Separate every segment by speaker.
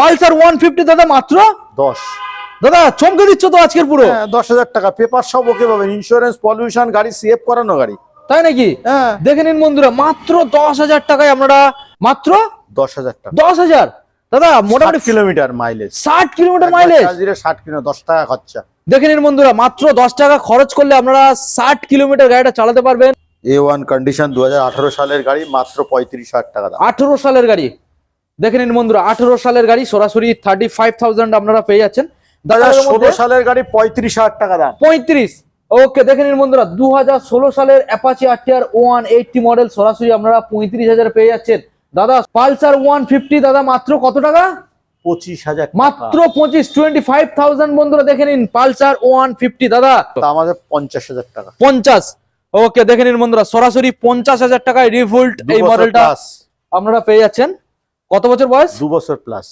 Speaker 1: Pulsar one fifty দাদা মাত্র?
Speaker 2: দশ।
Speaker 1: দাদা চমকে দিচ্ছ তো আজকের পুরো?
Speaker 2: হ্যাঁ দশ হাজার টাকা। পেপার সব ওকে পাবেন। ইন্স্যুরেন্স পলিউশন গাড়ি সেভ করানো গাড়ি।
Speaker 1: তাই নাকি?
Speaker 2: হ্যাঁ।
Speaker 1: দেখে নিন বন্ধুরা মাত্র দশ হাজার টাকায় আপনারা মাত্র
Speaker 2: দশ হাজার টাকা।
Speaker 1: দশ হাজার? দাদা মোটামুটি
Speaker 2: কিলোমিটার মাইলেজ
Speaker 1: ষাট কিলোমিটার মাইলেজ
Speaker 2: ষাট কিলো দশ টাকা খরচা।
Speaker 1: দেখে নিন বন্ধুরা মাত্র দশ টাকা খরচ করলে আপনারা ষাট কিলোমিটার গাড়িটা চালাতে পারবেন।
Speaker 2: এ ওয়ান কন্ডিশন দু হাজার আঠারো সালের গাড়ি মাত্র পঁয়ত্রিশ হাজার টাকা
Speaker 1: আঠেরো সালের গাড়ি। দেখে নিন বন্ধুরা আঠেরো সালের গাড়ি সরাসরি থার্টি ফাইভ থাউজেন্ড আপনারা পেয়ে যাচ্ছেন। দাদা
Speaker 2: ষোলো সালের গাড়ি পঁয়ত্রিশ হাজার টাকা দাম।
Speaker 1: পঁয়ত্রিশ। ওকে দেখে নিন বন্ধুরা দু হাজার ষোলো সালের Apache RTR one eighty model সরাসরি আপনারা পঁয়ত্রিশ হাজার পেয়ে যাচ্ছেন। দাদা পালসার ওয়ান ফিফটি দাদা মাত্র কত টাকা?
Speaker 2: পঁচিশ হাজার
Speaker 1: মাত্র পঁচিশ টোয়েন্টি ফাইভ থাউজেন্ড বন্ধুরা দেখে নিন পালসার ওয়ান ফিফটি দাদা।
Speaker 2: আমাদের পঞ্চাশ হাজার টাকা।
Speaker 1: পঞ্চাশ। ওকে দেখে নিন বন্ধুরা সরাসরি পঞ্চাশ হাজার টাকায় রিভোল্ট এই মডেলটা আপনারা পেয়ে যাচ্ছেন। কত বছর বয়স?
Speaker 2: দু বছর plus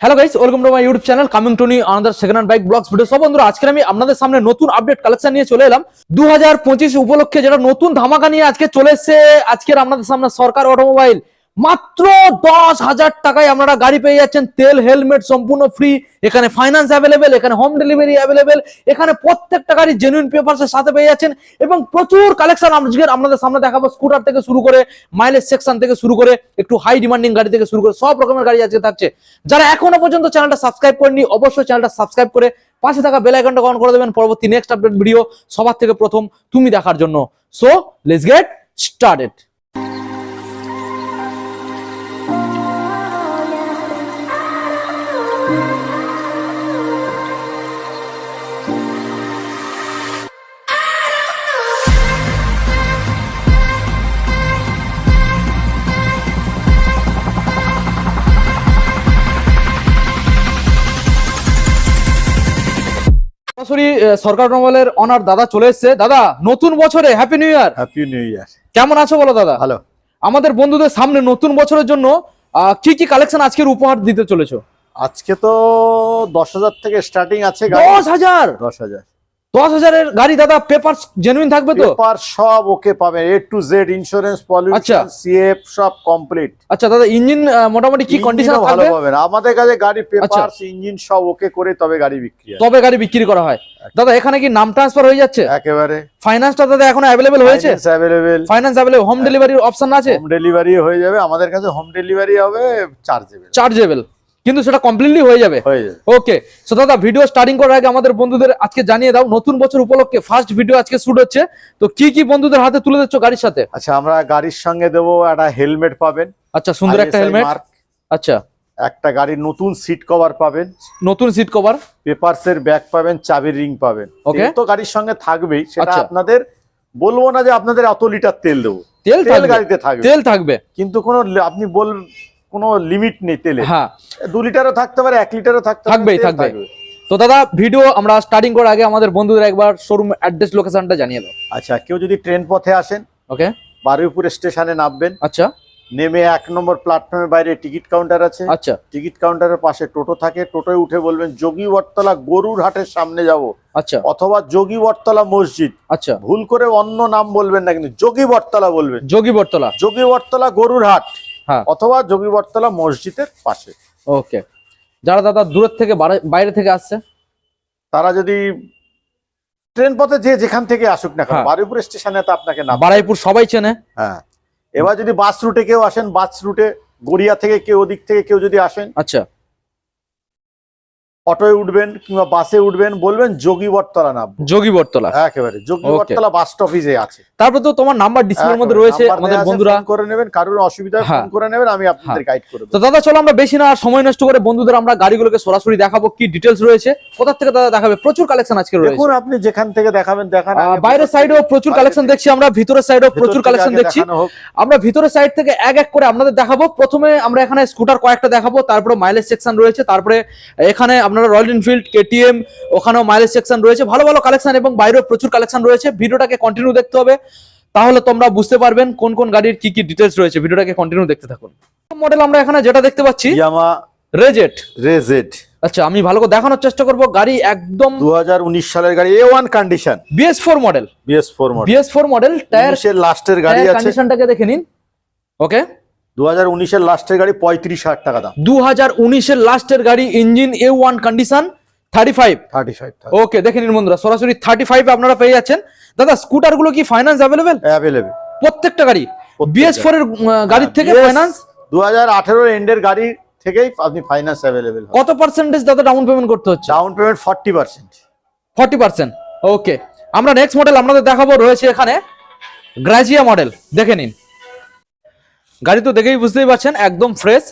Speaker 1: hello guys welcome to my YouTube channel coming to নি another second hand bike blogs video সব বন্ধুরা আজকে আমি আপনাদের সামনে নতুন আপডেট কালেকশন নিয়ে চলে এলাম। দু হাজার পঁচিশ উপলক্ষে যেটা নতুন ধামাকা নিয়ে আজকে চলে এসেছে আজকের আপনাদের সামনে সরকার অটোমোবাইল মাত্র দশ হাজার টাকায় আপনারা গাড়ি পেয়ে যাচ্ছেন। তেল, হেলমেট সম্পূর্ণ ফ্রি এখানে ফাইন্যান্স অ্যাভেলেবেল এখানে হোম ডেলিভারি অ্যাভেলেবেল এখানে প্রত্যেকটা গাড়ি জেনুইন পেপারস এর সাথে পেয়ে যাচ্ছেন এবং প্রচুর কালেকশন আপনাদের সামনে দেখাবো। স্কুটার থেকে শুরু করে মাইলেজ সেকশন থেকে শুরু করে একটু হাই ডিমান্ডিং গাড়ি থেকে শুরু করে সব রকমের গাড়ি আজকে থাকছে। যারা এখনও পর্যন্ত চ্যানেলটা সাবস্ক্রাইব করেনি অবশ্যই চ্যানেলটা সাবস্ক্রাইব করে পাশে থাকা বেল আইকনটা অন করে দেবেন। পরবর্তী নেক্সট আপডেট ভিডিও সবার থেকে প্রথম তুমি দেখার জন্য। সো লেটস গেট স্টার্টেড সরাসরি সরকার অটোমোবাইলের অনার দাদা চলে এসছে। দাদা নতুন বছরে happy new year
Speaker 2: happy new year
Speaker 1: কেমন আছো বলো দাদা?
Speaker 2: ভালো।
Speaker 1: আমাদের বন্ধুদের সামনে নতুন বছরের জন্য কি কি কালেকশন আজকের উপহার দিতে চলেছো?
Speaker 2: আজকে তো দশ হাজার থেকে স্টার্টিং আছে
Speaker 1: দশ হাজার?
Speaker 2: দশ হাজার।
Speaker 1: দশ হাজারের গাড়ি দাদা পেপার জেনুইন থাকবে তো?
Speaker 2: পেপার সব ওকে পাবেন। এ টু জেড ইন্স্যুরেন্স
Speaker 1: আচ্ছা।
Speaker 2: পলিউশন সিএফ সব কমপ্লিট
Speaker 1: আচ্ছা দাদা ইঞ্জিন মোটামুটি কি কন্ডিশন
Speaker 2: ভালো পাবেন। আমাদের কাছে গাড়ি
Speaker 1: আচ্ছা।
Speaker 2: পেপার ইঞ্জিন সব ওকে করে তবে গাড়ি বিক্রি
Speaker 1: তবে গাড়ি বিক্রি করা হয়। দাদা এখানে কি নাম ট্রান্সফার হয়ে যাচ্ছে?
Speaker 2: একেবারে।
Speaker 1: ফাইন্যান্সটা দাদা এখনও অ্যাভেলেবেল হয়েছে?
Speaker 2: অ্যাভেলেবেল
Speaker 1: ফাইন্যান্স অ্যাভেলেবল হোম ডেলিভারির অপশন আছে?
Speaker 2: হোম ডেলিভারি হয়ে যাবে। আমাদের কাছে হোম ডেলিভারি হবে চার্জেবল
Speaker 1: চার্জেবল কিন্তু সেটা কমপ্লিটলি হয়ে যাবে। ওকে সো দাদা ভিডিও স্টার্টিং করার আগে আমাদের বন্ধুদের আজকে জানিয়ে দাও নতুন বছর উপলক্ষে ফার্স্ট ভিডিও আজকে শুট হচ্ছে। তো কি কি বন্ধুদের হাতে তুলে দিচ্ছ গাড়ির সাথে?
Speaker 2: আচ্ছা আমরা গাড়ির সঙ্গে দেবো একটা হেলমেট পাবেন।
Speaker 1: আচ্ছা সুন্দর একটা হেলমেট আচ্ছা।
Speaker 2: একটা গাড়ির নতুন সিট কভার পাবেন।
Speaker 1: নতুন সিট কভার
Speaker 2: পেপারস এর ব্যাগ পাবেন চাবির রিং পাবেন। ওকে তো গাড়ির সঙ্গে থাকবেই। সেটা
Speaker 1: আচ্ছা।
Speaker 2: আপনাদের বলব না যে আপনাদের এত লিটার তেল দেবো।
Speaker 1: তেল
Speaker 2: তেল গাড়িতে থাকবে।
Speaker 1: তেল থাকবে।
Speaker 2: কিন্তু কোনো আপনি বল কোনো লিমিট নেই তেলে।
Speaker 1: হ্যাঁ।
Speaker 2: দু লিটারও থাকতে পারে এক লিটারও থাকতে
Speaker 1: থাকবেই, থাকবে। তো দাদা ভিডিও আমরা স্টার্টিং করার আগে আমাদের বন্ধুদের একবার শোরুম অ্যাড্রেস লোকেশনটা জানিয়ে দাও।
Speaker 2: আচ্ছা কেউ যদি ট্রেন পথে আসেন
Speaker 1: ওকে
Speaker 2: বারুইপুর স্টেশনে নামবেন
Speaker 1: আচ্ছা।
Speaker 2: নেমে এক নম্বর প্ল্যাটফর্মের বাইরে টিকিট কাউন্টার আছে।
Speaker 1: আচ্ছা।
Speaker 2: টিকিট কাউন্টারের পাশে টোটো থাকে টোটোয় উঠে বলবেন যোগী বটতলা গরুর হাটের সামনে যাব।
Speaker 1: আচ্ছা।
Speaker 2: অথবা যোগী বটতলা মসজিদ।
Speaker 1: আচ্ছা।
Speaker 2: ভুল করে অন্য নাম বলবেন না কিন্তু যোগী বটতলা বলবেন।
Speaker 1: যোগী বটতলা।
Speaker 2: যোগী বটতলা গরুর হাট। অথবা যোগী মসজিদের পাশে।
Speaker 1: ওকে। যারা দাদা দূরের থেকে বাইরে থেকে আসছে?
Speaker 2: তারা যদি ট্রেন পথে যে যেখান থেকে আসুক না কেন
Speaker 1: হ্যাঁ।
Speaker 2: বারুইপুর স্টেশনে তো আপনাকে না
Speaker 1: বারাইপুর সবাই চেনে।
Speaker 2: হ্যাঁ। এবার যদি বাস রুটে কেউ আসেন বাস রুটে গড়িয়া থেকে কেউ ওদিক থেকে কেউ যদি আসেন
Speaker 1: আচ্ছা।
Speaker 2: অটোয় উঠবেন কিংবা বাসে উঠবেন বলবেন যোগী বটতলা নাম
Speaker 1: যোগী বটতলা।
Speaker 2: একেবারে যোগী বটতলা বাস স্টপেজে আছে।
Speaker 1: তারপর তো তোমার নাম্বার ডিসপ্লের মধ্যে রয়েছে আমাদের বন্ধুরা।
Speaker 2: ফোন করে নেবেন কারোর অসুবিধা
Speaker 1: হ্যাঁ।
Speaker 2: ফোন করে নেবেন আমি আপনাদের গাইড করে
Speaker 1: তো দাদা চলো আমরা বেশি না আর সময় নষ্ট করে বন্ধুদের আমরা গাড়িগুলোকে সরাসরি দেখাবো কি ডিটেলস রয়েছে কোথা থেকে দাদা দেখাবে? প্রচুর কালেকশন আজকে রয়েছে।
Speaker 2: দেখুন আপনি যেখান থেকে দেখাবেন দেখান
Speaker 1: বাইরের সাইডেও প্রচুর কালেকশন দেখছি আমরা ভিতরের সাইডেও প্রচুর কালেকশন দেখছি। আমরা ভিতরের সাইড থেকে এক এক করে আপনাদের দেখাবো। প্রথমে আমরা এখানে স্কুটার কয়েকটা দেখাবো তারপরে মাইলেজ সেকশন রয়েছে তারপরে এখানে আপনারা রয়্যাল এনফিল্ড কেটিএম ওখানেও মাইলেজ সেকশন রয়েছে। ভালো ভালো কালেকশন এবং বাইরেও প্রচুর কালেকশন রয়েছে। ভিডিওটাকে কন্টিনিউ দেখতে হবে। তাহলে তোমরা বুঝতে পারবেন কোন কোন গাড়ির কি কি ডিটেলস রয়েছে। ভিডিওটাকে কন্টিনিউ দেখতে থাকুন। মডেল আমরা এখানে যেটা দেখতে পাচ্ছি
Speaker 2: ইয়ামা
Speaker 1: রেজেট
Speaker 2: রেজেড
Speaker 1: আচ্ছা আমি ভালো করে দেখানোর চেষ্টা করব। গাড়ি একদম
Speaker 2: দুহাজার উনিশ সালের গাড়ি A one condition
Speaker 1: BS four model
Speaker 2: BS four model
Speaker 1: BS four model tyre
Speaker 2: লাস্টের গাড়ি আছে।
Speaker 1: কন্ডিশনটাকে দেখে নিন। ওকে
Speaker 2: দু হাজার উনিশের লাস্টের গাড়ি পঁয়ত্রিশ হাজার টাকা দাম।
Speaker 1: দু হাজার উনিশের লাস্টের গাড়ি engine A one condition thirty five
Speaker 2: thirty five
Speaker 1: okay দেখে নিন বন্ধুরা সরাসরি থার্টি ফাইভ আপনারা পেয়ে যাচ্ছেন। দাদা স্কুটারগুলো কি ফাইন্যান্স অ্যাভেলেবেল
Speaker 2: অ্যাভেলেবেল
Speaker 1: প্রত্যেকটা গাড়ি? বিএস ফোর এর গাড়ির থেকে ফাইন্যান্স
Speaker 2: দু হাজার আঠেরোর এন্ডের গাড়ি থেকেই আপনি ফাইন্যান্স অ্যাভেলেবেল
Speaker 1: কত পার্সেন্টেজ দাদা ডাউন পেমেন্ট করতে হচ্ছে?
Speaker 2: Down payment forty percent
Speaker 1: forty percent okay আমরা নেক্সট মডেল আপনাদের দেখাবো রয়েছে এখানে গ্রাজিয়া মডেল দেখে নিন। গাড়ি তো দেখেই বুঝতেই পারছেন একদম ফ্রেশ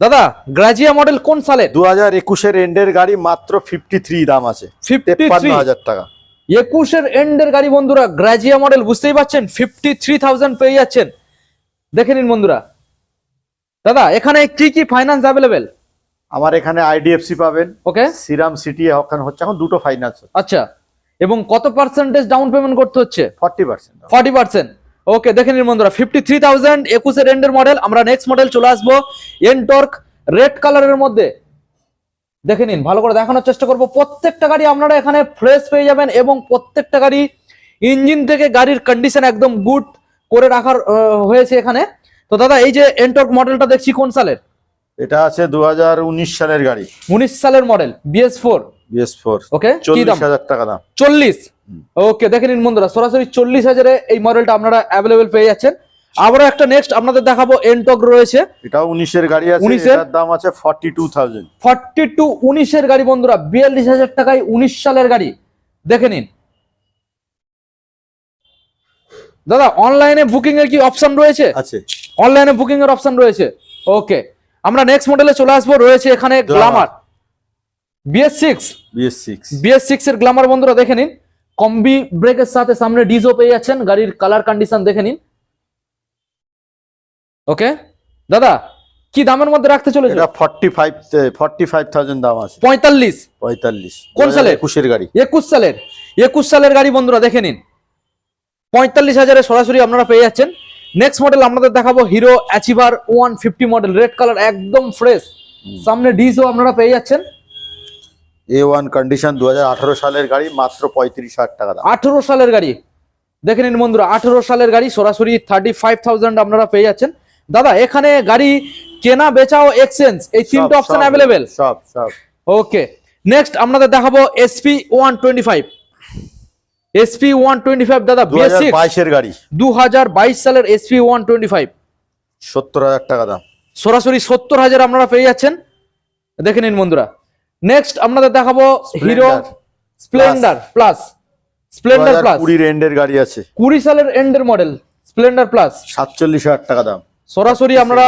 Speaker 1: দাদা গ্রাজিয়া মডেল কোন সালে?
Speaker 2: দু হাজার একুশের এন্ডের গাড়ি মাত্র ফিফটি থ্রি দাম আছে। তেপ্পান্ন হাজার টাকা।
Speaker 1: একুশের এন্ডের গাড়ি বন্ধুরা গ্রাজিয়া মডেল বুঝতেই পারছেন ফিফটি থ্রি থাউজেন্ড পেয়ে যাচ্ছেন। দেখে নিন বন্ধুরা। দাদা এখানে কি কি ফাইন্যান্স অ্যাভেলেবেল
Speaker 2: আমার এখানে আইডিএফসি পাবেন
Speaker 1: ওকে
Speaker 2: সিরাম সিটি ওখানে হচ্ছে এখন দুটো ফাইন্যান্স
Speaker 1: আচ্ছা এবং কত পার্সেন্টেজ ডাউন পেমেন্ট করতে হচ্ছে?
Speaker 2: Forty percent
Speaker 1: forty percent okay দেখে নিন বন্ধুরা ফিফটি থ্রি থাউজেন্ড একুশের এন্ডের মডেল আমরা নেক্সট মডেল চলে আসব এনটর্ক রেড কালারের মধ্যে। দেখে নিন ভালো করে দেখানোর চেষ্টা করব। প্রত্যেকটা গাড়ি আপনারা এখানে ফ্রেশ পেয়ে যাবেন এবং প্রত্যেকটা গাড়ি ইঞ্জিন থেকে গাড়ির কন্ডিশন একদম গুড করে রাখার হয়েছে এখানে। তো দাদা এই যে এনটর্ক মডেলটা দেখছি কোন সালের?
Speaker 2: এটা আছে দু হাজার উনিশ সালের গাড়ি।
Speaker 1: উনিশ সালের model BS four
Speaker 2: BS four
Speaker 1: okay কি
Speaker 2: চল্লিশ
Speaker 1: দাম
Speaker 2: হাজার টাকা দাম।
Speaker 1: চল্লিশ? ওকে দেখে নিন বন্ধুরা সরাসরি এই মডেলটা আপনারা পেয়ে যাচ্ছেন। একটা নেক্সট আপনাদের দেখাবো এনটক রয়েছে।
Speaker 2: এটাও গাড়ি আছে এটার দাম আছে
Speaker 1: গাড়ি বন্ধুরা বিয়াল্লিশ হাজার টাকায় উনিশ সালের গাড়ি। দেখে নিন। দাদা অনলাইনে বুকিং এর কি অপশন রয়েছে?
Speaker 2: আছে।
Speaker 1: অনলাইনে বুকিং এর অপশন রয়েছে। ওকে আমরা নেক্সট মডেলে চলে আসব রয়েছে এখানে Glamour BS six
Speaker 2: BS six
Speaker 1: BS six এর গ্লামার বন্ধুরা দেখে নিন। কম্বি ব্রেকের সাথে সামনে ডিজো পেয়ে যাচ্ছেন। গাড়ির কালার কন্ডিশন দেখে নিন। ওকে দাদা কি দামের মধ্যে রাখতে চলেছে
Speaker 2: এটা forty five forty five thousand দাম আছে।
Speaker 1: পঁয়তাল্লিশ।
Speaker 2: পঁয়তাল্লিশ।
Speaker 1: কোন সালে?
Speaker 2: একুশের গাড়ি।
Speaker 1: একুশ সালের। একুশ সালের গাড়ি বন্ধুরা দেখে নিন। পঁয়তাল্লিশ হাজারে সরাসরি আপনারা পেয়ে যাচ্ছেন। নেক্সট মডেল আপনাদের দেখাবো Hero Achiever one fifty model red colour একদম ফ্রেশ সামনে ডিজও আপনারা পেয়ে যাচ্ছেন।
Speaker 2: এ ওয়ান কন্ডিশন দুহাজার আঠারো সালের গাড়ি মাত্র পঁয়ত্রিশ হাজার টাকা
Speaker 1: আঠেরো সালের গাড়ি। দেখে নিন বন্ধুরা আঠেরো সালের গাড়ি সরাসরি থার্টি ফাইভ থাউজেন্ড আপনারা পেয়ে যাচ্ছেন। দাদা এখানে গাড়ি কেনা বেচা ও এক্সচেঞ্জ এই তিনটে অপশন অ্যাভেলেবেল
Speaker 2: সব সব।
Speaker 1: ওকে নেক্সট আপনাদের দেখাবো SP one twenty five SP one twenty five দাদা
Speaker 2: বাইশের গাড়ি।
Speaker 1: দু হাজার বাইশ সালের এসপি ওয়ান টোয়েন্টি ফাইভ
Speaker 2: সত্তর হাজার টাকা দাম।
Speaker 1: সরাসরি সত্তর হাজার আপনারা পেয়ে যাচ্ছেন। দেখে নিন বন্ধুরা নেক্সট আপনাদের দেখাবো Hero Splendor plus Splendor plus
Speaker 2: কুড়ির এন্ডের গাড়ি আছে।
Speaker 1: কুড়ি সালের এন্ডের মডেল স্প্লেন্ডার প্লাস
Speaker 2: সাতচল্লিশ হাজার টাকা দাম।
Speaker 1: সরাসরি আপনারা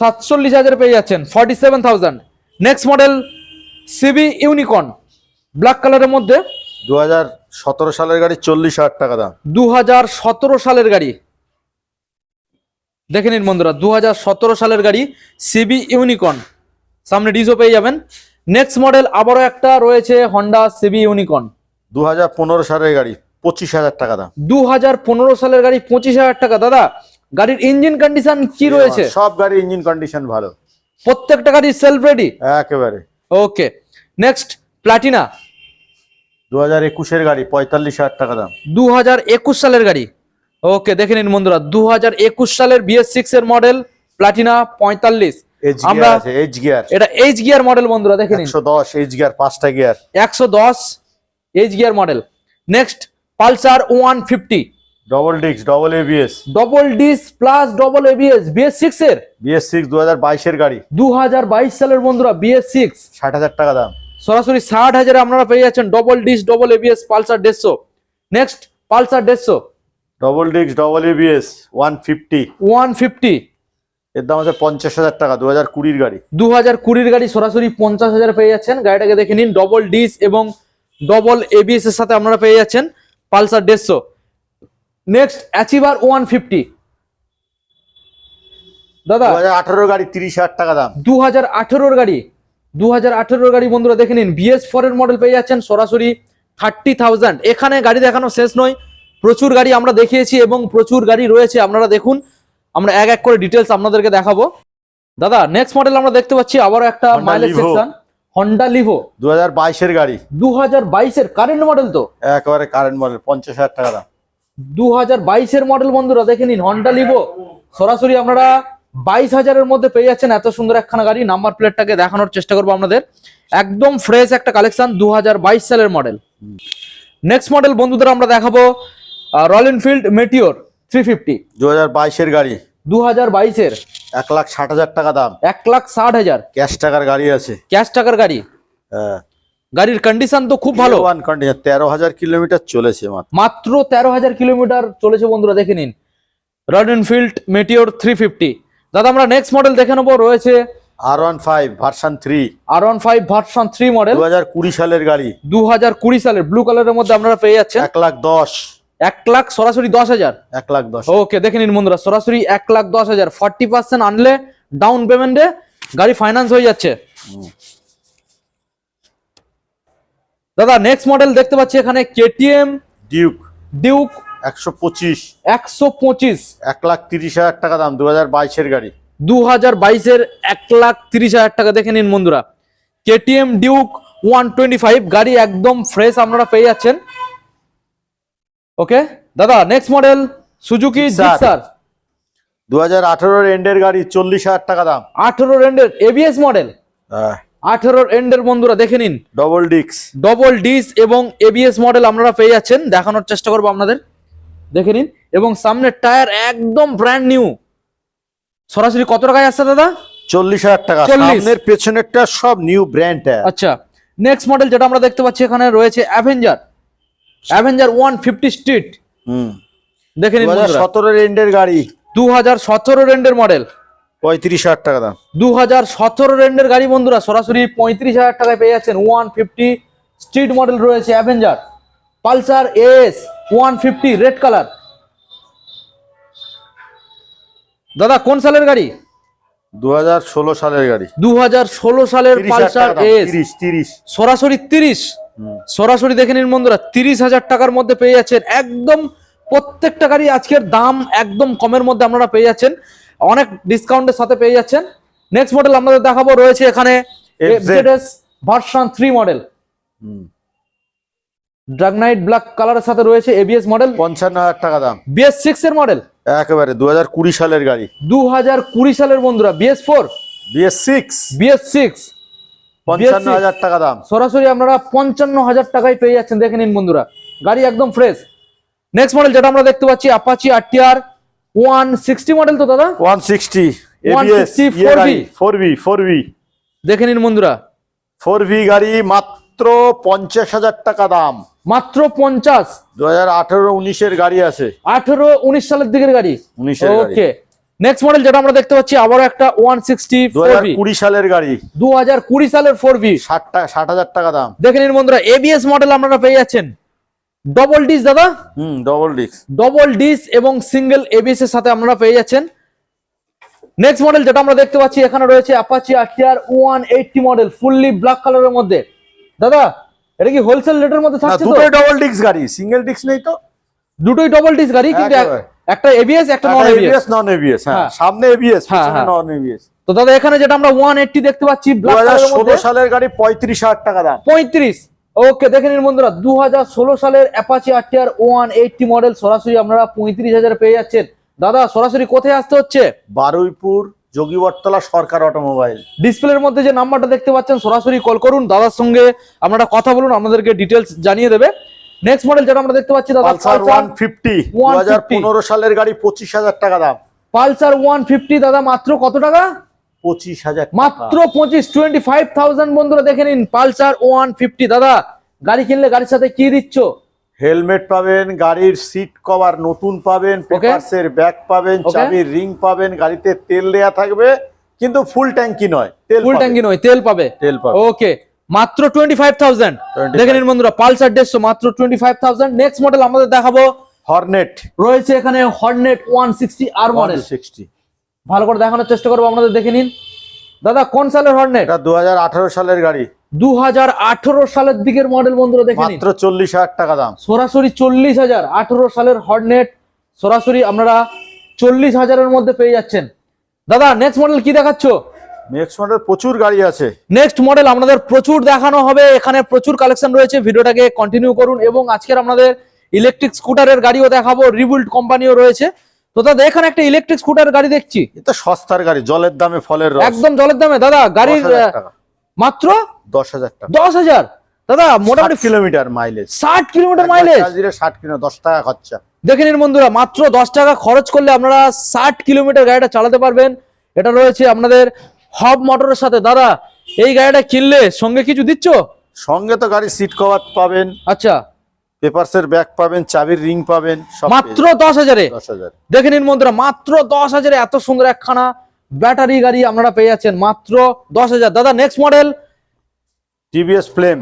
Speaker 1: সাতচল্লিশ হাজার পেয়ে যাচ্ছেন forty seven thousand next model CB Unicorn black কালারের মধ্যে।
Speaker 2: দু হাজার সতেরো সালের গাড়ি চল্লিশ হাজার টাকা দাম।
Speaker 1: দু হাজার সতেরো সালের গাড়ি। দেখে নিন বন্ধুরা দু হাজার সতেরো সালের গাড়ি সিবি ইউনিকর্ন সামনে ডিজো পেয়ে যাবেন। নেক্সট মডেল আবারও একটা রয়েছে হন্ডা সিবি ইউনিকর্ন
Speaker 2: দু হাজার পনেরো সালের গাড়ি পঁচিশ হাজার টাকা দাম।
Speaker 1: দু হাজার পনেরো সালের গাড়ি পঁচিশ হাজার টাকা। দাদা গাড়ির ইঞ্জিন কন্ডিশন কি রয়েছে?
Speaker 2: সব গাড়ি ইঞ্জিন কন্ডিশন ভালো।
Speaker 1: প্রত্যেকটা গাড়ি সেলফ রেডি
Speaker 2: একেবারে।
Speaker 1: ওকে নেক্সট প্লাটিনা
Speaker 2: দু হাজার একুশের গাড়ি পঁয়তাল্লিশ হাজার টাকা দাম।
Speaker 1: দু হাজার একুশ সালের গাড়ি। ওকে দেখে নিন বন্ধুরা দু হাজার একুশ সালের বিএস সিক্স এর মডেল প্লাটিনা পঁয়তাল্লিশ। আমরা-
Speaker 2: এইচ গিয়ার
Speaker 1: এটা এইচ গিয়ার মডেল বন্ধুরা দেখে নিন।
Speaker 2: একশো দশ এইচ গিয়ার পাঁচটা গিয়ার
Speaker 1: একশো দশ H gear model next Pulsar one fifty.
Speaker 2: Double ডিক্স double ABS
Speaker 1: double disc plus double ABS BS six এর?
Speaker 2: বিএস সিক্স দু হাজার বাইশের গাড়ি।
Speaker 1: দু হাজার বাইশ সালের বন্ধুরা বিএস সিক্স
Speaker 2: ষাট হাজার টাকা দাম।
Speaker 1: সরাসরি ষাট হাজারে আপনারা পেয়ে যাচ্ছেন double disc double ABS Pulsar দেড়শো। নেক্সট পালসার দেড়শো।
Speaker 2: ডবল ডিক্স double ABS one fifty
Speaker 1: one fifty.
Speaker 2: এর দাম আছে পঞ্চাশ হাজার টাকা দু হাজার কুড়ির গাড়ি।
Speaker 1: দু হাজার কুড়ির গাড়ি সরাসরি পঞ্চাশ হাজার পেয়ে যাচ্ছেন। গাড়িটাকে দেখে নিন ডবল ডিস এবং ডবল এবিএস এর সাথে আপনারা পেয়ে যাচ্ছেন পালসার দেড়শো। নেক্সট অ্যাচিভার ওয়ান ফিফটি দাদা
Speaker 2: দু হাজার আঠারোর গাড়ি তিরিশ হাজার টাকা দাম।
Speaker 1: দু হাজার আঠেরোর গাড়ি দু হাজার আঠেরোর গাড়ি বন্ধুরা দেখে নিন বিএস ফোর এর মডেল পেয়ে যাচ্ছেন সরাসরি থার্টি থাউজেন্ড এখানে গাড়ি দেখানো শেষ নয় প্রচুর গাড়ি আমরা দেখিয়েছি এবং প্রচুর গাড়ি রয়েছে আপনারা দেখুন। আমরা এক এক করে ডিটেলস আপনাদেরকে দেখাবো। দাদা নেক্সট মডেল আমরা দেখতে পাচ্ছি আবারও একটা মাইলেজ। সেকশন হন্ডা লিভো
Speaker 2: দু হাজার বাইশের গাড়ি।
Speaker 1: দু হাজার বাইশের কারেন্ট মডেল তো?
Speaker 2: একেবারে কারেন্ট মডেল পঞ্চাশ হাজার টাকা দাম।
Speaker 1: দু হাজার বাইশের মডেল বন্ধুরা দেখে নিন হন্ডা লিভো সরাসরি আপনারা বাইশ হাজারের মধ্যে পেয়ে যাচ্ছেন এত সুন্দর একখানা গাড়ি। নাম্বার প্লেটটাকে দেখানোর চেষ্টা করব আপনাদের। একদম ফ্রেশ একটা কালেকশন দু হাজার বাইশ সালের মডেল নেক্সট মডেল বন্ধুদের আমরা দেখাবো Royal Enfield Meteor three fifty
Speaker 2: দু হাজার বাইশের গাড়ি।
Speaker 1: দু হাজার বাইশের?
Speaker 2: এক লাখ ষাট হাজার টাকা দাম।
Speaker 1: এক লাখ ষাট হাজার?
Speaker 2: ক্যাশ টাকার গাড়ি আছে।
Speaker 1: ক্যাশ টাকার গাড়ি?
Speaker 2: হ্যাঁ।
Speaker 1: গাড়ির কন্ডিশন তো খুব ভালো।
Speaker 2: কন্ডিশন তেরো হাজার কিলোমিটার চলেছে মাত্র।
Speaker 1: তেরো হাজার কিলোমিটার চলেছে বন্ধুরা দেখে নিন। Royal Enfield Meteor three fifty দাদা আমরা নেক্সট মডেল দেখে নেব রয়েছে
Speaker 2: R one five version three
Speaker 1: R one five version three model
Speaker 2: দু হাজার কুড়ি সালের গাড়ি।
Speaker 1: দু হাজার কুড়ি সালের ব্লু কালারের মধ্যে আপনারা পেয়ে যাচ্ছেন।
Speaker 2: এক লাখ দশ।
Speaker 1: এক লাখ সরাসরি দশ হাজার।
Speaker 2: এক লাখ দশ।
Speaker 1: ওকে দেখে নিন বন্ধুরা সরাসরি এক লাখ দশ হাজার। ফর্টি পার্সেন্ট আনলে ডাউন পেমেন্টে গাড়ি ফাইন্যান্স হয়ে যাচ্ছে। দাদা নেক্সট মডেল দেখতে পাচ্ছি এখানে কেটিএম
Speaker 2: ডিউক
Speaker 1: ডিউক
Speaker 2: একশো পঁচিশ।
Speaker 1: একশো পঁচিশ।
Speaker 2: এক লাখ তিরিশ হাজার টাকা দাম দু হাজার বাইশের গাড়ি।
Speaker 1: দু হাজার বাইশের এক লাখ তিরিশ হাজার টাকা দেখে নিন বন্ধুরা। KTM Duke one twenty five গাড়ি একদম ফ্রেশ আপনারা পেয়ে যাচ্ছেন। ওকে দাদা নেক্সট মডেল সুজুকি। জিক্সার
Speaker 2: দু হাজার আঠেরোর এন্ডের গাড়ি চল্লিশ হাজার টাকা দাম।
Speaker 1: আঠেরো এন্ডের এবিএস মডেল আঠেরো এন্ডের বন্ধুরা দেখে নিন।
Speaker 2: ডবল ডিক্স
Speaker 1: ডবল ডিস এবং এবিএস মডেল আপনারা পেয়ে যাচ্ছেন। দেখানোর চেষ্টা করব আপনাদের। দেখে নিন। এবং সামনের টায়ার একদম ব্র্যান্ড নিউ সরাসরি কত টাকায় আসছে দাদা?
Speaker 2: চল্লিশ হাজার টাকা।
Speaker 1: 40
Speaker 2: সামনের পেছনেরটা সব নিউ ব্র্যান্ড
Speaker 1: আচ্ছা। নেক্সট মডেল যেটা আমরা দেখতে পাচ্ছি এখানে রয়েছে Avenger Avenger one fifty street
Speaker 2: হুম।
Speaker 1: দেখে নিন
Speaker 2: হাজার সতেরোর এন্ডের গাড়ি।
Speaker 1: দু হাজার সতেরো রেন্ডের মডেল
Speaker 2: পঁয়ত্রিশ হাজার টাকা দাম।
Speaker 1: দু হাজার সতেরো রেন্ডের গাড়ি বন্ধুরা সরাসরি পঁয়ত্রিশ হাজার টাকায় পেয়ে যাচ্ছেন। ওয়ান ফিফটি স্ট্রিট মডেল রয়েছে Avenger Pulsar S one fifty red colour দাদা কোন সালের গাড়ি?
Speaker 2: দু হাজার ষোলো সালের গাড়ি।
Speaker 1: দু হাজার ষোলো সালের পালসার এস সরাসরি তিরিশ। সরাসরি দেখে নিন বন্ধুরা তিরিশ হাজার টাকার মধ্যে পেয়ে যাচ্ছেন। একদম প্রত্যেকটা গাড়ি আজকের দাম একদম কমের মধ্যে আপনারা পেয়ে যাচ্ছেন। অনেক ডিসকাউন্টের সাথে পেয়ে যাচ্ছেন। নেক্সট মডেল আপনাদের দেখাবো রয়েছে এখানে ভার্সন থ্রি মডেল ড্রাগনাইট ব্ল্যাক কালারের সাথে রয়েছে এবিএস মডেল
Speaker 2: পঞ্চান্ন হাজার টাকা দাম।
Speaker 1: বিএস সিক্স এর মডেল
Speaker 2: একেবারে দু হাজার কুড়ি সালের গাড়ি।
Speaker 1: দু হাজার কুড়ি সালের বন্ধুরা BS four
Speaker 2: BS six
Speaker 1: BS six
Speaker 2: পঞ্চান্ন হাজার টাকা দাম।
Speaker 1: সরাসরি আপনারা পঞ্চান্ন হাজার টাকায় পেয়ে যাচ্ছেন। দেখে নিন বন্ধুরা গাড়ি একদম ফ্রেশ নেক্সট মডেল যেটা আমরা দেখতে পাচ্ছি Apache RTR one sixty model তো দাদা?
Speaker 2: One sixty
Speaker 1: 160 4V
Speaker 2: four V four V
Speaker 1: দেখে নিন বন্ধুরা।
Speaker 2: ফোর ভি গাড়ি মাত্র পঞ্চাশ হাজার টাকা দাম।
Speaker 1: মাত্র পঞ্চাশ।
Speaker 2: দু হাজার আঠেরো উনিশের গাড়ি আছে।
Speaker 1: আঠেরো উনিশ সালের দিকের গাড়ি।
Speaker 2: উনিশের
Speaker 1: ওকে নেক্সট মডেল যেটা আমরা দেখতে পাচ্ছি আবারও একটা ওয়ান সিক্সটি
Speaker 2: কুড়ি সালের গাড়ি।
Speaker 1: দু হাজার কুড়ি সালের ফোর ভি
Speaker 2: ষাট টাকা ষাট হাজার টাকা দাম।
Speaker 1: দেখে নিন বন্ধুরা এবিএস মডেল আপনারা পেয়ে যাচ্ছেন। ডবল ডিস দাদা?
Speaker 2: হুম ডবল ডিস্ক
Speaker 1: ডবল ডিস এবং সিঙ্গেল এবিএস এর সাথে আপনারা পেয়ে যাচ্ছেন। নেক্সট মডেল যেটা আমরা দেখতে পাচ্ছি এখানে রয়েছে Apache RTR one eighty model fully black কালারের মধ্যে। দাদা এটা কি হোলসেল রেটের মধ্যে থাকছে তো?
Speaker 2: দুটোই ডবল ডিস্ক গাড়ি সিঙ্গেল ডিস্ক নেই তো?
Speaker 1: দুটোই ডবল ডিস গাড়ি কিন্তু। একটা এবিএস একটা নন এবিএস
Speaker 2: নন এবিএস হ্যাঁ
Speaker 1: হ্যাঁ।
Speaker 2: সামনে এবিএস
Speaker 1: হ্যাঁ, হ্যাঁ।
Speaker 2: নন এবিএস
Speaker 1: তো দাদা এখানে যেটা আমরা ওয়ান এইটটি দেখতে পাচ্ছি
Speaker 2: দু
Speaker 1: ব্ল্যাক
Speaker 2: হাজার
Speaker 1: কালারের
Speaker 2: ষোলো
Speaker 1: মধ্যে
Speaker 2: সালের গাড়ি পঁয়ত্রিশ হাজার টাকা দাম।
Speaker 1: পঁয়ত্রিশ। ওকে দেখে নিন বন্ধুরা দু হাজার ষোলো সালের Apache RTR one eighty model সরাসরি আপনারা পঁয়ত্রিশ হাজার পেয়ে যাচ্ছেন। দাদা সরাসরি কোথায় আসতে হচ্ছে?
Speaker 2: বারুইপুর যোগীবরতলা সরকার অটোমোবাইল।
Speaker 1: ডিসপ্লের মধ্যে যে নাম্বারটা দেখতে পাচ্ছেন সরাসরি কল করুন। দাদার সঙ্গে আপনারা কথা বলুন আপনাদেরকে ডিটেলস জানিয়ে দেবে। নেক্সট মডেল যেটা আমরা দেখতে পাচ্ছি দাদা
Speaker 2: পালসার ওয়ান ফিফটি দু হাজার
Speaker 1: 150
Speaker 2: পনেরো সালের গাড়ি পঁচিশ হাজার টাকা দাম।
Speaker 1: পালসার ওয়ান ফিফটি দাদা মাত্র কত টাকা?
Speaker 2: পঁচিশ হাজার
Speaker 1: মাত্র পঁচিশ টোয়েন্টি ফাইভ থাউজেন্ড বন্ধুরা দেখে নিন পালসার ওয়ান ফিফটি দাদা গাড়ি কিনলে গাড়ির সাথে কি দিচ্ছ?
Speaker 2: হেলমেট পাবেন গাড়ির সিট কভার নতুন পাবেন পেপারসের ব্যাগ পাবেন. চাবির রিং পাবেন গাড়িতে তেল দেয়া থাকবে কিন্তু ফুল ট্যাঙ্কি নয় তেল
Speaker 1: ফুল ট্যাঙ্কি নয় তেল পাবে।
Speaker 2: তেল পাবে।
Speaker 1: ওকে মাত্র টোয়েন্টি ফাইভ থাউজেন্ড
Speaker 2: 25,000
Speaker 1: দেখে নিন বন্ধুরা পালসার দেড়শো মাত্র twenty five thousand next model আমাদের দেখাবো।
Speaker 2: হর্নেট
Speaker 1: রয়েছে এখানে Hornet one sixty R model
Speaker 2: sixty
Speaker 1: ভালো করে দেখানোর চেষ্টা করব আপনাদের দেখে নিন। দাদা কোন সালের হর্নেট
Speaker 2: দু সালের গাড়ি।
Speaker 1: দু হাজার আঠেরো সালের দিকের মডেল বন্ধুরা দেখে নিন।
Speaker 2: মাত্র চল্লিশ হাজার টাকা দাম।
Speaker 1: সরাসরি চল্লিশ হাজার আঠেরো সালের হর্নেট সরাসরি আপনারা চল্লিশ হাজারের মধ্যে পেয়ে যাচ্ছেন। দাদা নেক্সট মডেল কি দেখাচ্ছ?
Speaker 2: নেক্সট মডেল প্রচুর গাড়ি আছে।
Speaker 1: নেক্সট মডেল আপনাদের প্রচুর দেখানো হবে। এখানে প্রচুর কালেকশন রয়েছে। ভিডিওটাকে কন্টিনিউ করুন এবং আজকের আপনাদের ইলেকট্রিক স্কুটারের গাড়িও দেখাবো। রিবিল্ড কোম্পানিও রয়েছে। তো দাদা এখানে একটা ইলেকট্রিক স্কুটার গাড়ি দেখছি।
Speaker 2: এটা সস্তার গাড়ি জলের দামে ফলের
Speaker 1: একদম জলের দামে। দাদা গাড়ির মাত্র?
Speaker 2: দশ হাজার টাকা।
Speaker 1: দশ হাজার? দাদা মোটামুটি
Speaker 2: মোটামুটি কিলোমিটার মাইলেজ
Speaker 1: ষাট কিলোমিটার মাইলেজ
Speaker 2: ষাট কিলো দশ টাকা খরচা।
Speaker 1: দেখে নিন বন্ধুরা মাত্র দশ টাকা খরচ করলে আপনারা ষাট কিলোমিটার গাড়িটা চালাতে পারবেন। এটা রয়েছে আপনাদের হব মোটরের সাথে। দাদা এই গাড়িটা কিনলে সঙ্গে কিছু দিচ্ছ?
Speaker 2: সঙ্গে তো গাড়ি সিট কভার পাবেন।
Speaker 1: আচ্ছা।
Speaker 2: পেপারসের ব্যাগ পাবেন চাবির রিং পাবেন
Speaker 1: মাত্র দশ হাজারে? দেখে নিন বন্ধুরা মাত্র দশ হাজারে এত সুন্দর একখানা ব্যাটারি গাড়ি আপনারা পেয়ে যাচ্ছেন। মাত্র দশ হাজার। দাদা next model
Speaker 2: TVS Flame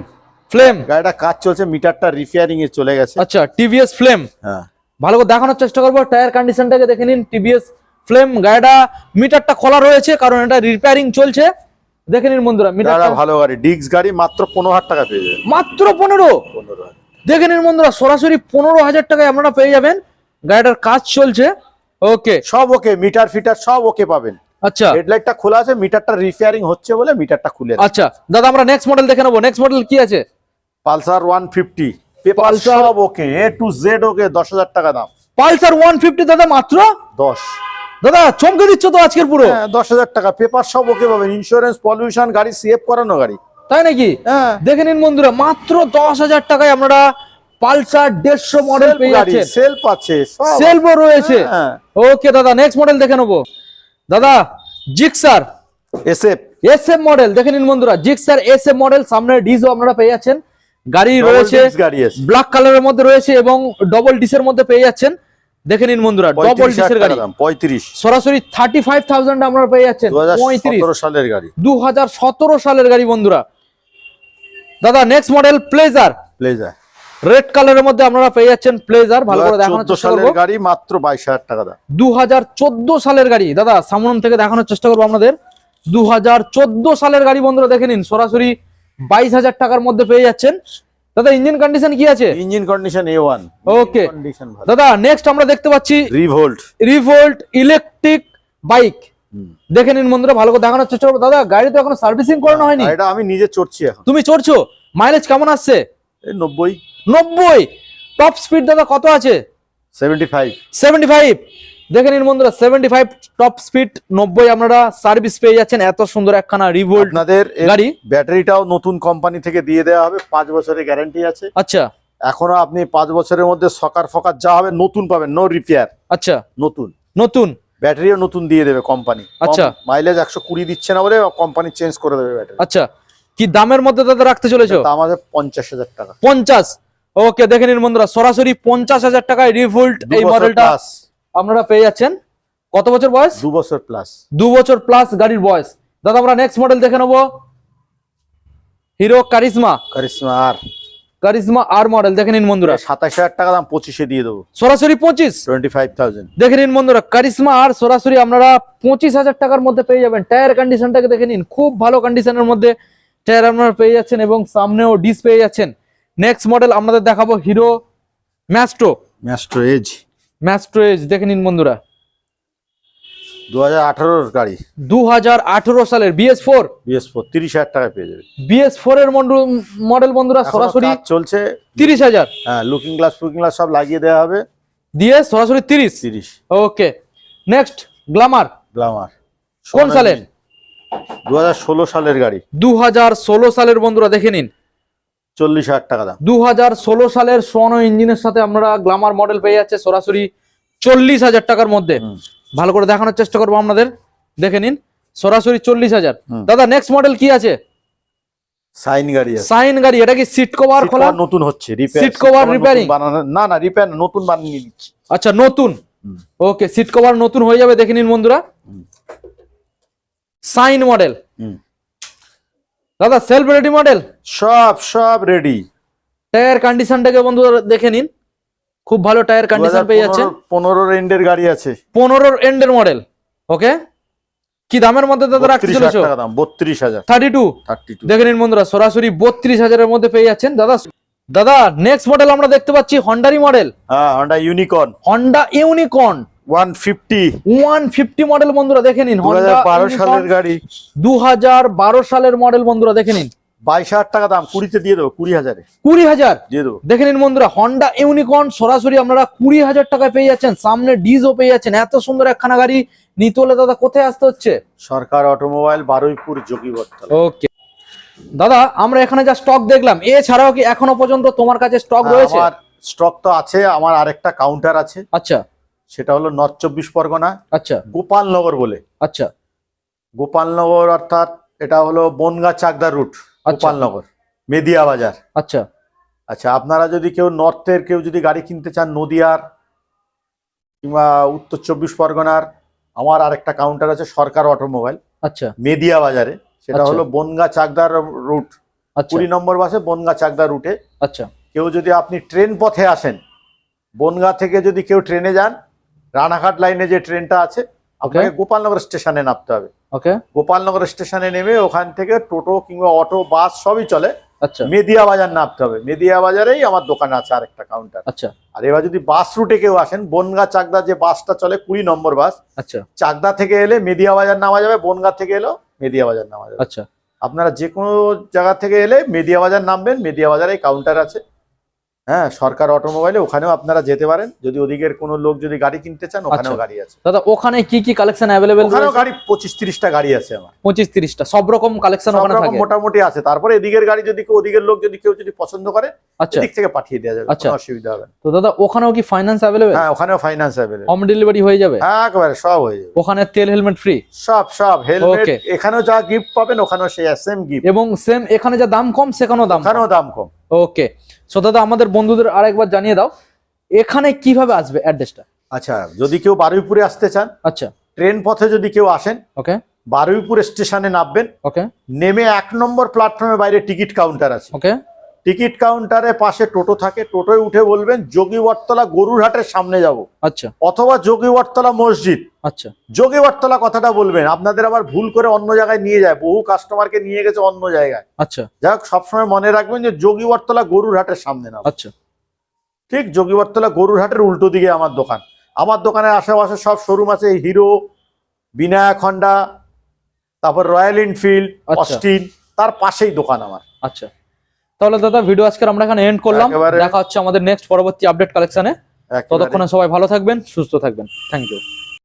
Speaker 1: Flame
Speaker 2: গাড়িটা কাজ চলছে মিটারটা রিপেয়ারিং এ চলে গেছে।
Speaker 1: আচ্ছা টিভিএস ফ্লেম
Speaker 2: হ্যাঁ।
Speaker 1: ভালো করে দেখানোর চেষ্টা করব। টায়ার কন্ডিশনটাকে দেখে নিন। টিভিএস ফ্লেম গাড়িটা মিটারটা খোলা রয়েছে কারণ এটা রিপেয়ারিং চলছে। দেখে নিন বন্ধুরা মিটারটা
Speaker 2: ভালো গাড়ি ডিক্স গাড়ি মাত্র পনেরো হাজার টাকা পেয়ে যাবেন।
Speaker 1: মাত্র পনেরো? দেখে নিন বন্ধুরা সরাসরি পনেরো হাজার টাকায় আপনারা পেয়ে যাবেন। গাড়িটার কাজ চলছে। ওকে
Speaker 2: সব ওকে মিটার ফিটার সব ওকে পাবেন।
Speaker 1: আচ্ছা।
Speaker 2: হেডলাইটটা খোলা আছে মিটারটা রিপেয়ারিং হচ্ছে বলে মিটারটা খুলে
Speaker 1: আচ্ছা দাদা আমরা নেক্সট মডেল দেখে নেব। নেক্সট মডেল কি আছে?
Speaker 2: Pulsar one fifty. সব ওকে এ টু জেড ওকে দশ হাজার টাকা দাম।
Speaker 1: পালসার ওয়ান ফিফটি দাদা মাত্র?
Speaker 2: দশ।
Speaker 1: দাদা চমকে দিচ্ছ তো আজকের পুরো।
Speaker 2: হ্যাঁ দশ হাজার টাকা। পেপার সব ওকে পাবেন। ইন্স্যুরেন্স পলিউশন গাড়ি সেভ করানো গাড়ি।
Speaker 1: তাই নাকি?
Speaker 2: হ্যাঁ।
Speaker 1: দেখে নিন বন্ধুরা মাত্র দশ হাজার টাকায় আপনারা পালসার দেড়শো মডেল পেয়ে
Speaker 2: গাড়ি
Speaker 1: যাচ্ছেন।
Speaker 2: সেলফ আছে
Speaker 1: রয়েছে।
Speaker 2: হ্যাঁ
Speaker 1: ওকে দাদা নেক্সট মডেল দেখে নেব। দাদা জিক্সার
Speaker 2: এসএফ
Speaker 1: মডেল দেখে নিন বন্ধুরা জিক্সার মডেল সামনে ডিজও আপনারা পেয়ে যাচ্ছেন। গাড়ি রয়েছে ব্ল্যাক কালারের মধ্যে রয়েছে এবং ডবল ডিসের মধ্যে পেয়ে যাচ্ছেন। দেখে নিন বন্ধুরা ডবল ডিসের গাড়ি
Speaker 2: টাকা দাম পঁয়ত্রিশ।
Speaker 1: সরাসরি থার্টি ফাইভ থাউজেন্ড আপনারা পেয়ে যাচ্ছেন পঁয়ত্রিশ।
Speaker 2: সালের গাড়ি।
Speaker 1: দু হাজার সতেরো সালের গাড়ি বন্ধুরা। দাদা next model Pleasure
Speaker 2: Pleasure
Speaker 1: red কালারের মধ্যে আপনারা পেয়ে যাচ্ছেন প্লেজার ভালো করে দেখানোর চেষ্টা
Speaker 2: সালের গাড়ি মাত্র বাইশ হাজার টাকা দাম।
Speaker 1: দু হাজার চোদ্দ সালের গাড়ি দাদা সামন থেকে দেখানোর চেষ্টা করব আপনাদের। দু হাজার চোদ্দ সালের গাড়ি বন্ধুরা দেখে নিন সরাসরি বাইশ হাজার টাকার মধ্যে পেয়ে যাচ্ছেন। দাদা ইঞ্জিন কন্ডিশন কি আছে?
Speaker 2: Engine condition A one okay
Speaker 1: দাদা নেক্সট আমরা দেখতে পাচ্ছি
Speaker 2: রিভোল্ট
Speaker 1: রিভোল্ট ইলেকট্রিক বাইক দেখে নিন বন্ধুরা ভালো করে দেখানোর চেষ্টা করব। দাদা গাড়ি তো এখনও সার্ভিসিং করানো হয়নি?
Speaker 2: এটা আমি নিজে চড়ছি এখন।
Speaker 1: তুমি চড়ছো? মাইলেজ কেমন আসছে?
Speaker 2: নব্বই।
Speaker 1: নব্বই। টপ স্পিড দাদা কত আছে?
Speaker 2: সেভেন্টি ফাইভ
Speaker 1: সেভেন্টি ফাইভ দেখে নিন বন্ধুরা সেভেন্টি ফাইভ টপ স্পিড নব্বই আপনারা সার্ভিস পেয়ে যাচ্ছেন। এত সুন্দর একখানা রিভোল্ট
Speaker 2: আপনাদের
Speaker 1: গাড়ি।
Speaker 2: ব্যাটারিটাও নতুন কোম্পানি থেকে দিয়ে দেওয়া হবে পাঁচ বছরের গ্যারান্টি আছে।
Speaker 1: আচ্ছা।
Speaker 2: এখনও আপনি পাঁচ বছরের মধ্যে সকার ফকার যা হবে নতুন পাবেন নো রিপেয়ার
Speaker 1: আচ্ছা।
Speaker 2: নতুন।
Speaker 1: নতুন?
Speaker 2: ব্যাটারিও নতুন দিয়ে দেবে কোম্পানি
Speaker 1: আচ্ছা।
Speaker 2: মাইলেজ একশো কুড়ি দিচ্ছে না বলে কোম্পানি চেঞ্জ করে দেবে ব্যাটারি।
Speaker 1: আচ্ছা। কি দামের মধ্যে দাদা রাখতে চলেছো?
Speaker 2: আমাদের পঞ্চাশ হাজার টাকা।
Speaker 1: পঞ্চাশ? ওকে দেখে নিন বন্ধুরা সরাসরি পঞ্চাশ হাজার টাকায় রিভোল্ট এই মডেলটা আপনারা পেয়ে যাচ্ছেন কত বছর বয়স?
Speaker 2: দু বছর প্লাস
Speaker 1: দু বছর প্লাস গাড়ির বয়স। দাদা আমরা নেক্সট মডেল দেখে নেব। হিরো কারিজমা
Speaker 2: কারিশমা আর
Speaker 1: কারিজমা আর মডেল দেখে নিন বন্ধুরা।
Speaker 2: সাতাশ হাজার টাকা দাম পঁচিশে দিয়ে দেবো।
Speaker 1: সরাসরি পঁচিশ?
Speaker 2: টোয়েন্টি ফাইভ থাউজেন্ড
Speaker 1: দেখে নিন বন্ধুরা কারিশমা আর সরাসরি আপনারা পঁচিশ হাজার টাকার মধ্যে পেয়ে যাবেন। টায়ার কন্ডিশনটাকে দেখে নিন খুব ভালো কন্ডিশনের মধ্যে টায়ার আপনারা পেয়ে যাচ্ছেন এবং সামনেও ডিস পেয়ে যাচ্ছেন। নেক্সট মডেল আপনাদের দেখাবো Hero Maestro
Speaker 2: Maestro Edge
Speaker 1: Maestro Edge দেখে নিন বন্ধুরা।
Speaker 2: দু হাজার গাড়ি।
Speaker 1: দু হাজার আঠেরো সালের বিএস ফোর
Speaker 2: বিএস তিরিশ হাজার টাকা পেয়ে যাবে।
Speaker 1: বিএস ফোর এর মডেল বন্ধুরা সরাসরি
Speaker 2: চলছে।
Speaker 1: তিরিশ হাজার।
Speaker 2: হ্যাঁ লুকিং গ্লাস ফুকিং গ্লাস সব লাগিয়ে দেওয়া হবে।
Speaker 1: দিয়ে সরাসরি তিরিশ।
Speaker 2: তিরিশ।
Speaker 1: ওকে নেক্সট গ্লামার
Speaker 2: গ্লামার
Speaker 1: কোন সালের?
Speaker 2: দু হাজার ষোলো সালের গাড়ি।
Speaker 1: দু হাজার ষোলো সালের বন্ধুরা দেখে নিন।
Speaker 2: চল্লিশ হাজার টাকা দাম।
Speaker 1: দু হাজার ষোলো সালের সোনো ইঞ্জিনের সাথে আমরা গ্লামার মডেল পেয়ে যাচ্ছে সরাসরি চল্লিশ হাজার টাকার মধ্যে। ভালো করে দেখানোর চেষ্টা করব আপনাদের। দেখে নিন সরাসরি চল্লিশ হাজার। দাদা নেক্সট মডেল কি আছে?
Speaker 2: সাইন গাড়ি
Speaker 1: সাইন গাড়ি এটা কি সিট কভার খোলা?
Speaker 2: নতুন হচ্ছে না না রিপেয়ার নতুন বানিয়ে দিচ্ছি।
Speaker 1: আচ্ছা নতুন। ওকে সিট কভার নতুন হয়ে যাবে দেখে নিন বন্ধুরা। Shine model. দাদা সেলফ রেডি মডেল
Speaker 2: সব সব রেডি
Speaker 1: টায়ার কন্ডিশনটাকে বন্ধুরা দেখে নিন। খুব ভালো টায়ার কন্ডিশন পেয়ে যাচ্ছেন
Speaker 2: পনেরো রেন্ডের গাড়ি আছে।
Speaker 1: পনেরোর এন্ডের মডেল ওকে কি দামের মধ্যে দাদা রাখতে চলেছো
Speaker 2: হাজার টাকা দাম বত্রিশ হাজার।
Speaker 1: থার্টি টু দেখে নিন বন্ধুরা সরাসরি বত্রিশ হাজারের মধ্যে পেয়ে যাচ্ছেন। দাদা দাদা নেক্সট মডেল আমরা দেখতে পাচ্ছি হন্ডারি মডেল
Speaker 2: হ্যাঁ Honda Unicorn
Speaker 1: Honda Unicorn
Speaker 2: one fifty.
Speaker 1: One fifty model বন্ধুরা দেখে নিন
Speaker 2: দু হাজার বারো সালের গাড়ি।
Speaker 1: দু হাজার বারো সালের মডেল বন্ধুরা দেখে নিন।
Speaker 2: বাইশ হাজার টাকা দাম দিয়ে দেবো দিয়ে দেবো।
Speaker 1: দেখে নিন বন্ধুরা ইউনিকর্ন সরাসরি আপনারা টাকায় পেয়ে যাচ্ছেন সামনে ডিজও পেয়ে যাচ্ছেন। এত সুন্দর একখানা গাড়ি নিতে হলে দাদা কোথায় আসতে হচ্ছে?
Speaker 2: সরকার অটোমোবাইল বারুইপুর যোগীবর্তলা।
Speaker 1: ওকে। দাদা আমরা এখানে যা স্টক দেখলাম এছাড়াও কি এখনও পর্যন্ত তোমার কাছে স্টক রয়েছে?
Speaker 2: আমার স্টক তো আছে আমার আরেকটা কাউন্টার আছে।
Speaker 1: আচ্ছা।
Speaker 2: সেটা হলো নর্থ চব্বিশ পরগনা
Speaker 1: আচ্ছা।
Speaker 2: গোপালনগর বলে।
Speaker 1: আচ্ছা।
Speaker 2: গোপালনগর অর্থাৎ এটা হলো বনগা চাকদা রুট
Speaker 1: আচ্ছা।
Speaker 2: গোপালনগর মেদিয়া বাজার।
Speaker 1: আচ্ছা।
Speaker 2: আচ্ছা আপনারা যদি কেউ নর্থের কেউ যদি গাড়ি কিনতে চান নদিয়ার কিংবা উত্তর চব্বিশ পরগনার আমার আরেকটা কাউন্টার আছে সরকার অটোমোবাইল
Speaker 1: আচ্ছা।
Speaker 2: মেদিয়া বাজারে। সেটা
Speaker 1: আচ্ছা।
Speaker 2: হলো বনগা চাকদার রুট।
Speaker 1: আচ্ছা।
Speaker 2: কুড়ি নম্বর বাসে বনগা চাকদা রুটে।
Speaker 1: আচ্ছা।
Speaker 2: কেউ যদি আপনি ট্রেন পথে আসেন বনগা থেকে যদি কেউ ট্রেনে যান রানাঘাট লাইনে যে ট্রেনটা আছে আপনাকে গোপালনগর স্টেশনে নামতে হবে।
Speaker 1: ওকে
Speaker 2: গোপালনগর স্টেশনে নেমে ওখান থেকে টোটো কিংবা অটো বাস সবই চলে।
Speaker 1: আচ্ছা।
Speaker 2: মেদিয়া বাজার নামতে হবে। মেদিয়া বাজারেই আমার দোকান আছে আরেকটা কাউন্টার
Speaker 1: আচ্ছা।
Speaker 2: আর এবার যদি বাস রুটে কেউ আসেন বনগা চাকদা যে বাসটা চলে কুড়ি নম্বর বাস
Speaker 1: আচ্ছা।
Speaker 2: চাকদা থেকে এলে মেদিয়া বাজার নামা যাবে বনগা থেকে এলেও মেদিয়া বাজার নামা যাবে।
Speaker 1: আচ্ছা।
Speaker 2: আপনারা যে কোনো জায়গা থেকে এলে মেদিয়া বাজার নামবেন মেদিয়া বাজারে কাউন্টার আছে। হ্যাঁ সরকার অটোমোবাইলে ওখানেও আপনারা যেতে পারেন। যদি ওদিকের কোনো লোক যদি গাড়ি কিনতে চান ওখানেও
Speaker 1: আচ্ছা।
Speaker 2: গাড়ি আছে।
Speaker 1: দাদা ওখানে কি কি কালেকশন অ্যাভেলেবেল
Speaker 2: ওখানেও গাড়ি পঁচিশ তিরিশটা গাড়ি আছে আমার।
Speaker 1: পঁচিশ তিরিশটা। সব রকম কালেকশন ওখানে থাকে?
Speaker 2: মোটামুটি আছে। তারপরে এদিকের গাড়ি যদি কেউ ওদিকের লোক যদি কেউ যদি পছন্দ করে
Speaker 1: আচ্ছা।
Speaker 2: এদিক থেকে পাঠিয়ে দেওয়া যাবে
Speaker 1: আচ্ছা।
Speaker 2: কোনো অসুবিধা হবে
Speaker 1: তো দাদা ওখানেও কি ফাইন্যান্স অ্যাভেলেবেল
Speaker 2: হ্যাঁ ওখানেও ফাইন্যান্স অ্যাভেলেবল
Speaker 1: হোম ডেলিভারি হয়ে যাবে?
Speaker 2: একেবারে সব হয়ে যাবে।
Speaker 1: ওখানে তেল হেলমেট ফ্রি
Speaker 2: সব সব। হেলমেট এখানেও যা গিফট পাবেন ওখানেও সেই সেম গিফট
Speaker 1: এবং সেম এখানে যা দাম কম সেখানেও দাম
Speaker 2: ওখানেও দাম কম।
Speaker 1: ওকে সো দাদা আমাদের বন্ধুদের আরেকবার জানিয়ে দাও এখানে কীভাবে আসবে অ্যাড্রেসটা?
Speaker 2: আচ্ছা যদি কেউ বারুইপুরে আসতে চান
Speaker 1: আচ্ছা।
Speaker 2: ট্রেন পথে যদি কেউ আসেন
Speaker 1: ওকে
Speaker 2: বারুইপুর স্টেশনে নামবেন
Speaker 1: ওকে
Speaker 2: নেমে এক নম্বর প্ল্যাটফর্মের বাইরে টিকিট কাউন্টার আছে।
Speaker 1: ওকে
Speaker 2: টিকিট কাউন্টারে পাশে টোটো থাকে টোটোয় উঠে বলবেন যোগীবরতলা গরুরহাটের সামনে যাব।
Speaker 1: আচ্ছা।
Speaker 2: অথবা যোগীবরতলা মসজিদ।
Speaker 1: আচ্ছা।
Speaker 2: যোগীবরতলা কথাটা বলবেন আপনাদের আবার ভুল করে অন্য জায়গায় নিয়ে যায় বহু কাস্টমারকে নিয়ে গেছে অন্য জায়গায়।
Speaker 1: আচ্ছা।
Speaker 2: যাই হোক সবসময় মনে রাখবেন যে যোগীবরতলা গরুরহাটের সামনে না।
Speaker 1: আচ্ছা।
Speaker 2: ঠিক যোগীবরতলা গরুরহাটের উল্টো দিকে আমার দোকান। আমার দোকানের আশেপাশে সব শোরুম আছে হিরো বিনায়ক হন্ডা তারপর রয়্যাল এনফিল্ড
Speaker 1: আচ্ছা।
Speaker 2: অস্টিন তার পাশেই দোকান আমার।
Speaker 1: আচ্ছা। তাহলে দাদা ভিডিও আজকে আমরা এখানে এন্ড করলাম। দেখা হচ্ছে আমাদের নেক্সট পরবর্তী আপডেট কালেকশনে ততক্ষণে সবাই ভালো থাকবেন সুস্থ থাকবেন। Thank you